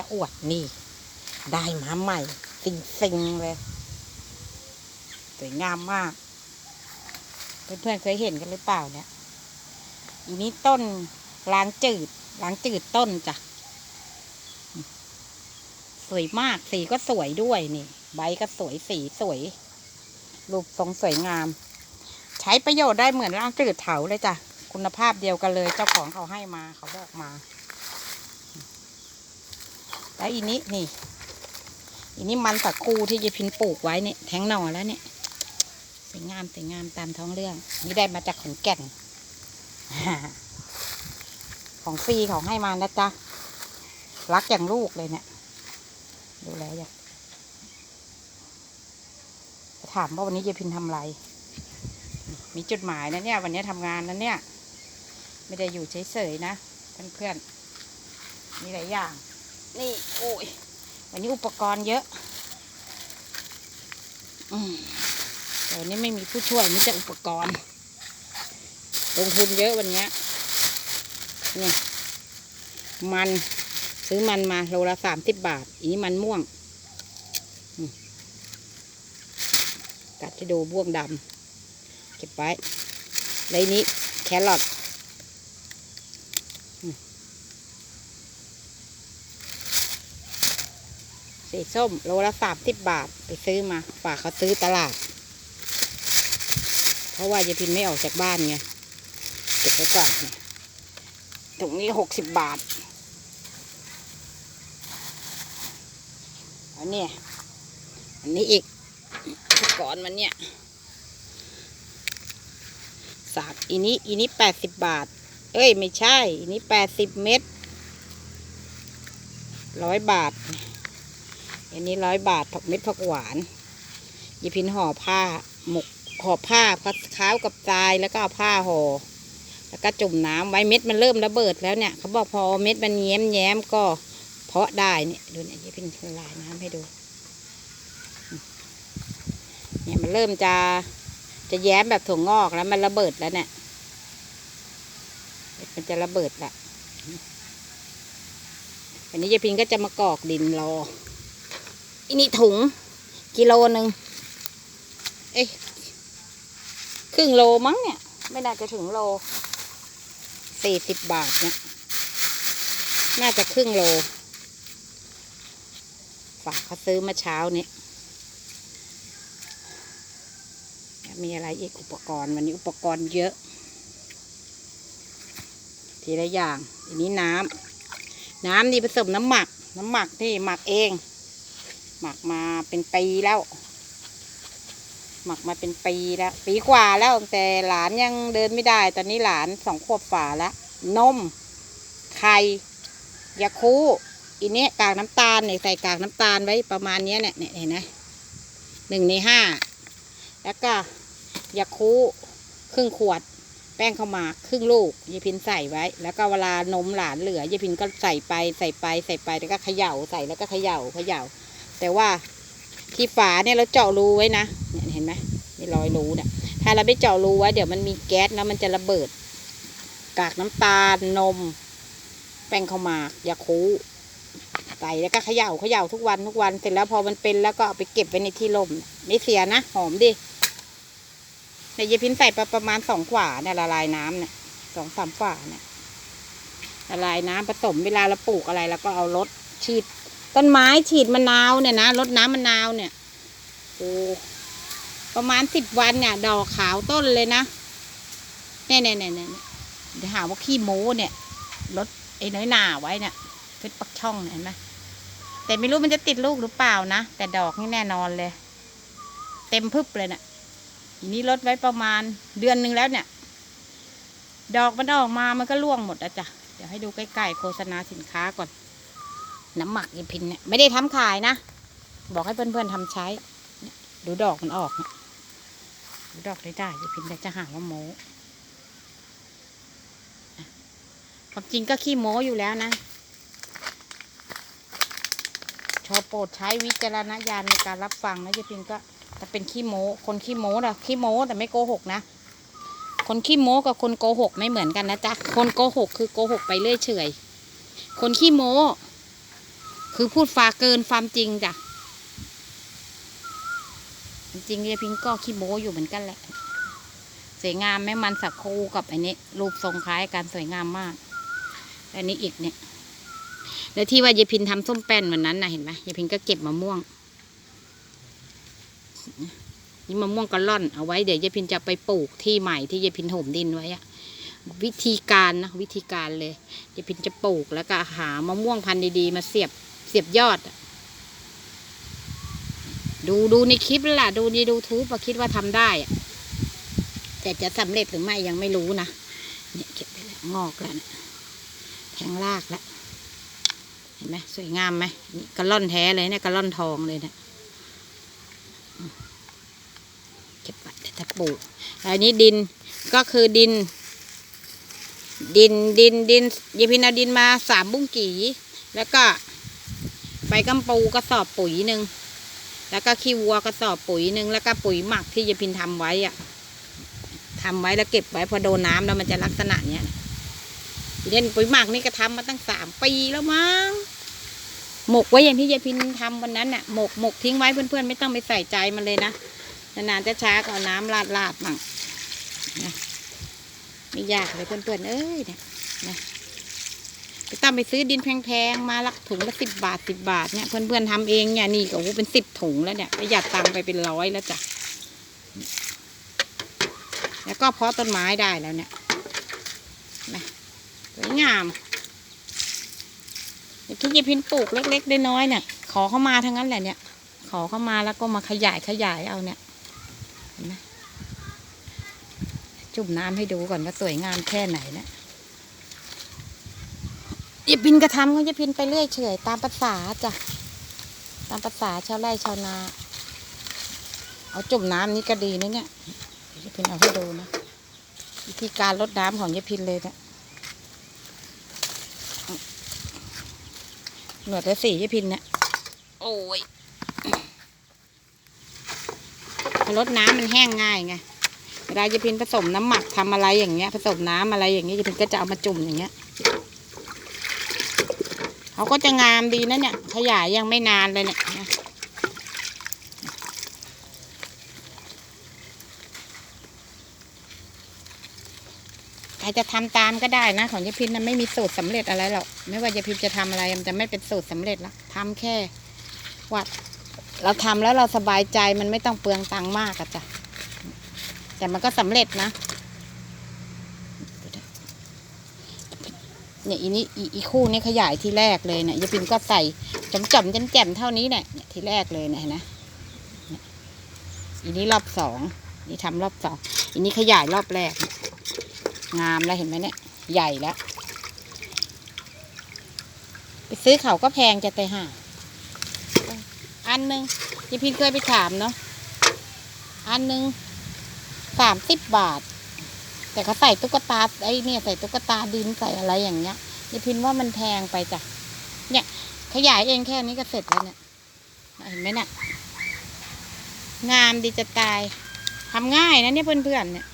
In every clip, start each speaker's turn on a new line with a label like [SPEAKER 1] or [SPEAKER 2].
[SPEAKER 1] จะอวดนี่ ได้มาใหม่สิงสิงเลย สวยงามมาก เพื่อนๆเคยเห็นกันหรือเปล่าเนี่ยอีนี้ต้นล้างจืดล้างจืดต้นจ้ะ สวยมากสีก็สวยด้วยนี่ ใบก็สวยสีสวย รูปทรงสวยงาม ใช้ประโยชน์ได้เหมือนล้างจืดเถาเลยจ้ะ คุณภาพเดียวกันเลย เจ้าของเขาให้มาเขาบอกมา แล้วอีนี้นี่ อีนี้มันสักคูที่ยายพินปลูกไว้เนี่ยแทงหน่อแล้วเนี่ยสวยงามสวยงามตามท้องเรื่อง นี่ได้มาจากขอนแก่น ของฟรีเขาให้มานะจ๊ะรักอย่างลูกเลยเนี่ย ดูแลอย่างถามว่าวันนี้ยายพินทำอะไร มีจุดหมายนะเนี่ย วันนี้ทำงานนะเนี่ย ไม่ได้อยู่เฉยๆนะเพื่อนๆมีหลายอย่าง นี่โอ้ยวันนี้อุปกรณ์เยอะอืมแต่วันนี้ไม่มีผู้ช่วยมีแต่อุปกรณ์ลงทุนเยอะวันนี้นี่มันซื้อมันมาโลละสามสิบบาท อีนี้มันม่วงอืมตัดให้ดูบ่วงดำเก็บไว้แล้วอันนี้แครอท สีส้มโลละสามสิบบาทไปซื้อมาฝากเขาซื้อตลาด เพราะว่ายายพินไม่ออกจากบ้านไงเก็บไว้ก่อนเนี่ยถุงนี้หกสิบบาทอันนี้อันนี้อีกอุปก่อนมันเนี่ยสากอีนี้อีนี้แปดสิบบาท เอ้ย ไม่ใช่ อีนี้แปดสิบเม็ดร้อยบาท อันนี้ร้อยบาทผักเม็ดผักหวานยีพินห่อผ้าหมกห่อผ้าพัดข้าวกับทรายแล้วก็เอาผ้าห่อแล้วก็จุ่มน้ำไว้เม็ดมันเริ่มระเบิดแล้วเนี่ยเขาบอกพอเม็ดมันแย้มแย้มก็เพาะได้เนี่ยดูเนี่ยยีพินละลายน้ำให้ดูเนี่ยมันเริ่มจะจะแย้มแบบถั่วงอกแล้วมันระเบิดแล้วเนี่ยมันจะระเบิดละอันนี้ยายพินก็จะมากรอกดินรอ อันนี้ถุง กิโลหนึ่งเอ้ยครึ่งโลมั้งเนี่ย ไม่น่าจะถึงโลสี่สิบบาทเนี่ย น่าจะครึ่งโล ฝากเขาซื้อมาเช้านี้มีอะไรอีกอุปกรณ์วันนี้อุปกรณ์เยอะ ทีละอย่างอันนี้น้ำน้ำนี่ผสมน้ำหมัก น้ำหมักนี่หมักเอง หมักมาเป็นปีแล้ว หมักมาเป็นปีแล้ว ปีกว่าแล้วแต่หลานยังเดินไม่ได้ ตอนนี้หลานสองขวบฝ่าแล้วนม ไข่ยาคูอีเนี้ยกากน้ำตาลเนี่ยใส่กากน้ำตาลไว้ประมาณเนี้เนี่ยเนี่ยเห็นไหมหนึ่งในห้าแล้วก็ยาคูครึ่งขวด แป้งข้าวหมากครึ่งลูกยายพินใส่ไว้ แล้วก็เวลานมหลานเหลือยายพินก็ใส่ไปใส่ไปใส่ไปแล้วก็เขย่าใส่แล้วก็เขย่าเขย่า แต่ว่าที่ฝาเนี่ยเราเจาะรูไว้นะเนี่ยเห็นไหมมีรอยรูเนี่ยถ้าเราไม่เจาะรูไว้เดี๋ยวมันมีแก๊สแล้วมันจะระเบิด กากน้ำตาลนม แป้งข้าวหมากยาคูใส่แล้วก็เขย่าเขย่าทุกวันทุกวันเสร็จแล้วพอมันเป็นแล้วก็เอาไปเก็บไว้ในที่ร่มไม่เสียนะหอมดิในยายพินใส่ไปประมาณสองฝาเนี่ยละลายน้ำเนี่ยสองสามฝาเนี่ยละลายน้ำผสมเวลาเราปลูกอะไรเราก็เอารถฉีด ต้นไม้ฉีดมะนาวเนี่ยนะรดน้ำมะนาวเนี่ยโอ้ประมาณสิบวันเนี่ย ดอกขาวต้นเลยนะเนี่ยเนี่ยเนี่ยเนี่ยเดี๋ยวหาว่าขี้โม้เนี่ยรดไอ้น้อยหนาไว้เนี่ยเพชรปักช่องเห็นไหมแต่ไม่รู้มันจะติดลูกหรือเปล่านะ แต่ดอกนี่แน่นอนเลย เต็มพึบเลยเนี่ยทีนี้ลดไว้ประมาณเดือนหนึ่งแล้วเนี่ย ดอกมันออกมามันก็ร่วงหมดอะจ้ะเดี๋ยวให้ดูใกล้ๆโฆษณาสินค้าก่อน น้ำหมักยีพินเนี่ยไม่ได้ทำขายนะ บอกให้เพื่อนๆทำใช้ ดูดอกมันออกนี่ยดูดอกได้ได้ยีพินแต่จะหาว่าโม้อ่ความจริงก็ขี้โม้อยู่แล้วนะ ชอบโปรดใช้วิจารณญาณในการรับฟังนะยีพินก็ถ้าเป็นขี้โม้ คนขี้โม้นะขี้โม้แต่ไม่โกหกนะคนขี้โม้กับคนโกหกไม่เหมือนกันนะจ๊ะ คนโกหกคือโกหกไปเรื่อยเฉย คนขี้โม้ คือพูดฟาเกินความจริงจ้ะ จริงๆยายพิงก็ขี้โม้อยู่เหมือนกันแหละ สวยงามแม่มันสักคูกับอันนี้ รูปทรงคล้ายกันสวยงามมาก อันนี้อีกเนี่ย แล้วที่ว่ายายพินทำส้มแป้นวันนั้นนะเห็นไหมยายพินก็เก็บมะม่วง นี่มะม่วงกะล่อนเอาไว้เดี๋ยวยายพินจะไปปลูกที่ใหม่ที่ยายพินถมดินไว้อะวิธีการนะวิธีการเลยยายพินจะปลูกแล้วก็หามะม่วงพันธุ์ดีๆมาเสียบ สียบยอด ดูดูในคลิปนั่นล่ะดูในดูทูบคิดว่าทำได้แต่จะสำเร็จหรือไม่ยังไม่รู้นะเนี่ยเก็บไปแล้วงอกแล้วนะแทงรากแล้วเห็นไหมสวยงามไหมนี่กระล่อนแท้เลยเนี่ยกระล่อนทองเลยเนี่ยเก็บไว้จะปลูกอันนี้ดินก็คือดิน ดินดินดินยายพินาดินมาสามบุ้งกี่แล้วก็ กำปูกระสอบปุ๋ยหนึ่งแล้วก็ขี้วัวกระสอบปุ๋ยหนึ่งแล้วก็ปุ๋ยหมักที่ยายพินทำไว้อะทำไว้แล้วเก็บไว้พอโดนน้ำแล้วมันจะลักษณะเนี้ยนะทีเด่นปุ๋ยหมักนี่ก็ทำมาตั้งสามปีแล้วมั้งหมกไว้อย่างที่ยายพินทำวันนั้นน่ะหมกหมกทิ้งไว้เพื่อนๆไม่ต้องไปใส่ใจมันเลยนะนานๆจะช้าก็เอาน้ำราดราดมั่งนะไม่ยากเลยเพื่อนๆเอ้ยเนี่ยนะ ไปต้องไปซื้อดินแพงๆมาละถุงละสิบบาทสิบบาทเนี่ยเพื่อนๆทำเองเนี่ยนี่ก็เป็นสิบถุงแล้วเนี่ยประหยัดตังค์ไปเป็นร้อยแล้วจ้ะแล้วก็เพาะต้นไม้ได้แล้วเนี่ยนะสวยงามที่ยายพินปลูกเล็กๆน้อยๆเนี่ย ขอเข้ามาทั้งนั้นแหละเนี่ย ขอเข้ามาแล้วก็มาขยายขยายเอาเนี่ยเห็นไหมจุ่มน้ำให้ดูก่อนว่าสวยงามแค่ไหนนะอ ย่าพินกระทำก็อย่าพินไปเรื่อยเฉยตามภาษาจ้ะตามภาษาชาวไร่ชาวนา เอาจุ่มน้ำนี่ก็ดีนะเนี่ยอย่าพินเอาให้ดูนะวิธีการลดน้ำของยายพินเลยเนี่ยหนวดและสียายพินเนี่ยโอ้ยพอลดน้ำมันแห้งง่ายไงเวลาจะพินผสมน้ำหมักทำอะไรอย่างเงี้ยผสมน้ำอะไรอย่างเงี้ยจะพินก็จะเอามาจุ่มอย่างเงี้ย เขาก็จะงามดีนะเนี่ยขยายยังไม่นานเลยเนี่ยใครจะทำตามก็ได้นะ ของยายพินมันไม่มีสูตรสำเร็จอะไรหรอกไม่ว่ายายพินจะทำอะไรมันจะไม่เป็นสูตรสำเร็จละทำแค่วัดเราทำแล้วเราสบายใจมันไม่ต้องเปลืองตังค์มากอะจ้ะแต่มันก็สำเร็จนะ เนี่ยอีนี้อีคู่นี้ขยายที่แรกเลยเนี่ยยายปินก็ใส่จำจำๆแจ่มเท่านี้เนี่ยที่แรกเลยเนี่ยเห็นนะอีนี้รอบสองนี่ทำรอบสองอีนี้ขยายรอบแรก งามแล้วเห็นไหมเนี่ย ใหญ่แล้ว ไปซื้อเขาก็แพงจะแต่ห่าอันหนึ่งที่พี่เคยไปถามเนาะอันหนึ่งสามสิบบาท แต่เขาใส่ตุ๊กตาไอ้เนี่ยใส่ตุ๊กตาดินใส่อะไรอย่างเงี้ยยายพินว่ามันแพงไปจ้ะเนี่ยขยายเองแค่นี้ก็เสร็จแล้วเนี่ยเห็นไหมเนี่ยงามดีจะตายทำง่ายนะเนี่ยเพื่อนๆเนี่ย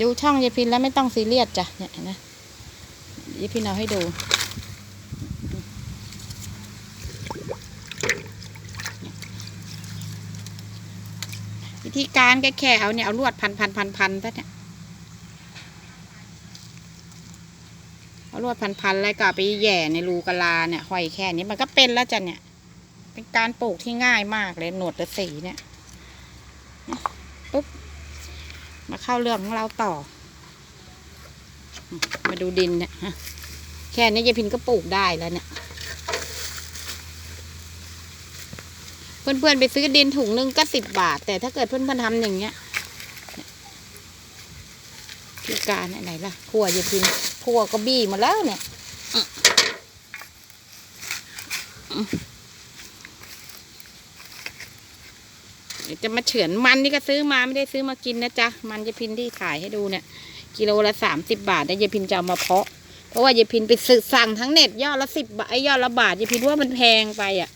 [SPEAKER 1] ดูช่องยายพินแล้วไม่ต้องซีเรียสจ้ะเนี่ยนะยายพินเอาให้ดู ธีการแค่แค่เอาเนี่ยเอาลวดพันพันพันพันซะเนี่ยเอาลวดพันพันแล้วก็ไปแย่ในรูกะลาเนี่ยห้อยแค่นี้มันก็เป็นแล้วจ้ะเนี่ย เป็นการปลูกที่ง่ายมากเลยหนวดและสีเนี่ยปุ๊บมาเข้าเรื่องของเราต่อ มาดูดินเนี่ยแค่นี้ยายพินก็ปลูกได้แล้วเนี่ย เพื่อนๆไปซื้อดินถุงหนึงก็สิบบาท แต่ถ้าเกิดเพื่อนๆทำอย่างเงี้ยพิการอะไรล่ะขัวอย่าพินขัวก็บี้มาแล้วเนี่ยจะมาเฉือนมันนี่ก็ซื้อมาไม่ได้ซื้อมากินนะจ๊ะ มันยายพินที่ขายให้ดูเนี่ย กิโลละสามสิบบาทแล้ยายพินจะเอามาเพาะ เพราะว่ายายพินไปสั่งทั้งเน็ตยอดละสิบบาทไอ้ยอดละบาทยายพินว่ามันแพงไปอะ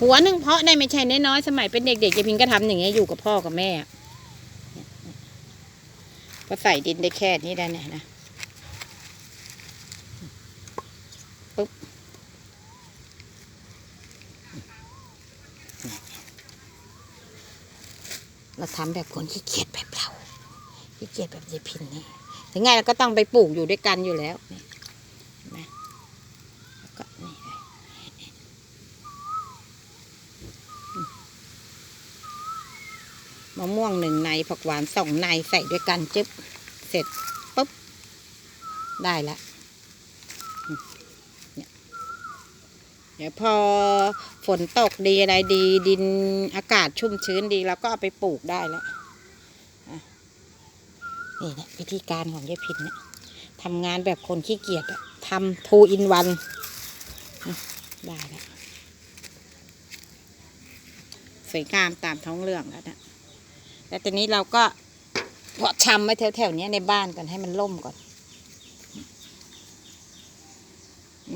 [SPEAKER 1] หัวหนึ่งเพาะได้ไม่ใช่น้อยๆสมัยเป็นเด็กๆยายพิงก็ทำอย่างเงี้ยอยู่กับพ่อกับแม่พอใส่ดินได้แค่นี้ได้เนี่ยนะปุ๊บเราทำแบบคนขี้เกียจแบบเราขี้เกียจแบบยายพินนี่ถึงไงเราก็ต้องไปปลูกอยู่ด้วยกันอยู่แล้วนี่เนไมะม่วงหนึ่งในผักหวานสองในใส่ด้วยกันจึ๊บเสร็จปุ๊บ ได้แล้วเนี่ยเดี๋ยวพอฝนตกดีอะไรดี ดินอากาศชุ่มชื้นดีเราก็เอาไปปลูกได้แล้วนี่นี่ยวิธีการของยายพินเนี่ยทำงานแบบคนขี้เกียจอะทำทูอินวันได้แล้วสวยงามตามท้องเรื่องแล้วนะ แล้วตอนนี้เราก็เพาะชำไว้แถวๆนี้ในบ้านก่อนให้มันล่มก่อน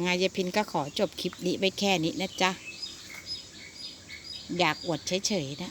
[SPEAKER 1] งไงยายพินก็ขอจบคลิปนี้ไว้แค่นี้นะจ๊ะ อยากอวดเฉยๆนะ